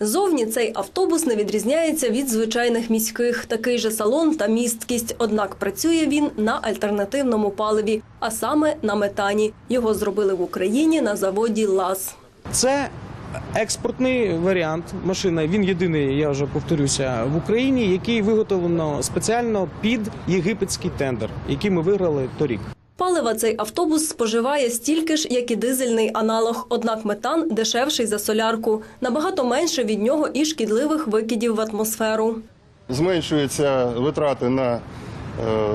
Зовні цей автобус не відрізняється від звичайних міських. Такий же салон та місткість. Однак працює він на альтернативному паливі, а саме на метані. Його зробили в Україні на заводі ЛАЗ. Це експортний варіант машини. Він єдиний, я вже повторюся, в Україні, який виготовлено спеціально під єгипетський тендер, який ми виграли торік. Палива цей автобус споживає стільки ж, як і дизельний аналог. Однак метан дешевший за солярку. Набагато менше від нього і шкідливих викидів в атмосферу. Зменшуються витрати на е,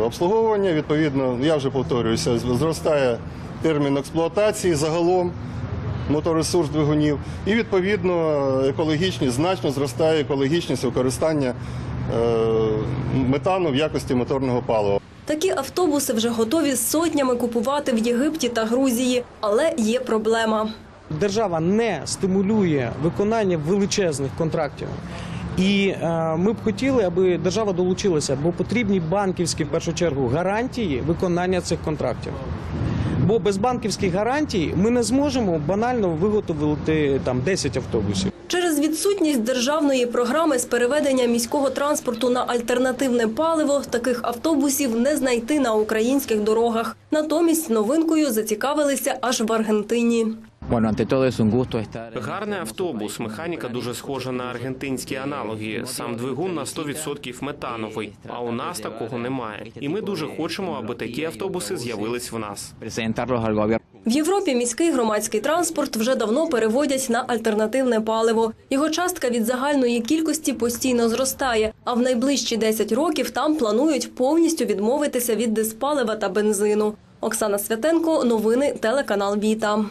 обслуговування. Відповідно, я вже повторююся, зростає термін експлуатації загалом моторесурс двигунів. І відповідно екологічні значно зростає екологічність використання метану в якості моторного палива. Такі автобуси вже готові сотнями купувати в Єгипті та Грузії, але є проблема. Держава не стимулює виконання величезних контрактів. І е, ми б хотіли, аби держава долучилася, бо потрібні банківські в першу чергу гарантії виконання цих контрактів. Бо без банківських гарантій ми не зможемо банально виготовити там 10 автобусів. Через відсутність державної програми з переведення міського транспорту на альтернативне паливо таких автобусів не знайти на українських дорогах. Натомість новинкою зацікавилися аж в Аргентині. Bueno, ante todo es un gusto estar. Гарний автобус, механіка дуже схожа на аргентинські аналоги. Сам двигун на 100% метановий. А у нас такого немає. І ми дуже хочемо, аби такі автобуси з'явились в нас. В Європі міський громадський транспорт вже давно переводять на альтернативне паливо. Його частка від загальної кількості постійно зростає. А в найближчі 10 років там планують повністю відмовитися від диспалива та бензину. Оксана Святенко, новини телеканал Віта.